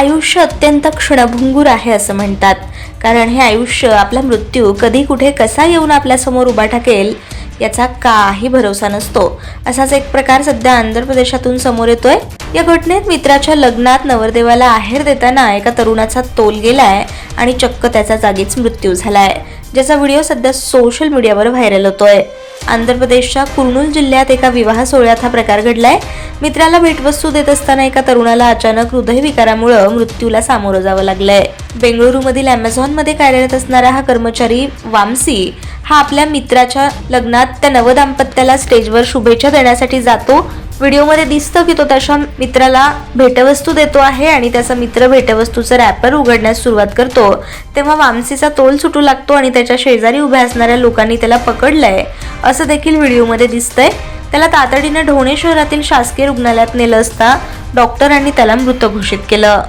आयुष्य अत्यंत क्षणभंगूर आहे असं म्हणतात. कारण हे आयुष्य आपला मृत्यू कधी कुठे कसा येऊन आपल्यासमोर उभा ठाकेल याचा काही भरोसा नसतो. असाच एक प्रकार सध्या आंध्र प्रदेशातून समोर येतोय. या घटनेत मित्राच्या लग्नात नवरदेवाला आहेर देताना एका तरुणाचा तोल गेलाय आणि चक्क त्याचा जागीच मृत्यू झालाय ज्याचा व्हिडिओ सध्या सोशल मीडियावर व्हायरल होतोय. आंध्र प्रदेशच्या कुर्नूल जिल्ह्यात एका विवाह सोहळ्यात हा प्रकार घडलाय. मित्राला भेटवस्तू देत असताना एका तरुणाला अचानक हृदयविकारामुळे मृत्यूला सामोरं जावं लागलंय. बेंगळुरूमधील मध्ये कार्यरत असणारा हा कर्मचारी वामसी हा आपल्या मित्राच्या लग्नात त्या नवदाम्पत्याला स्टेजवर शुभेच्छा देण्यासाठी जातो व्हिडिओमध्ये दिसतं की तो त्याच्या मित्राला भेटवस्तू देतो आहे आणि त्याचा मित्र भेटवस्तूचं रॅपर उघडण्यास सुरुवात करतो. तेव्हा वामसीचा तोल सुटू लागतो आणि त्याच्या शेजारी उभ्या असणाऱ्या लोकांनी त्याला पकडलंय. असं देखील व्हिडिओमध्ये दिसतंय. त्याला तातडीनं ढोणे शहरातील शासकीय रुग्णालयात नेलं असता डॉक्टरांनी त्याला मृत घोषित केलं.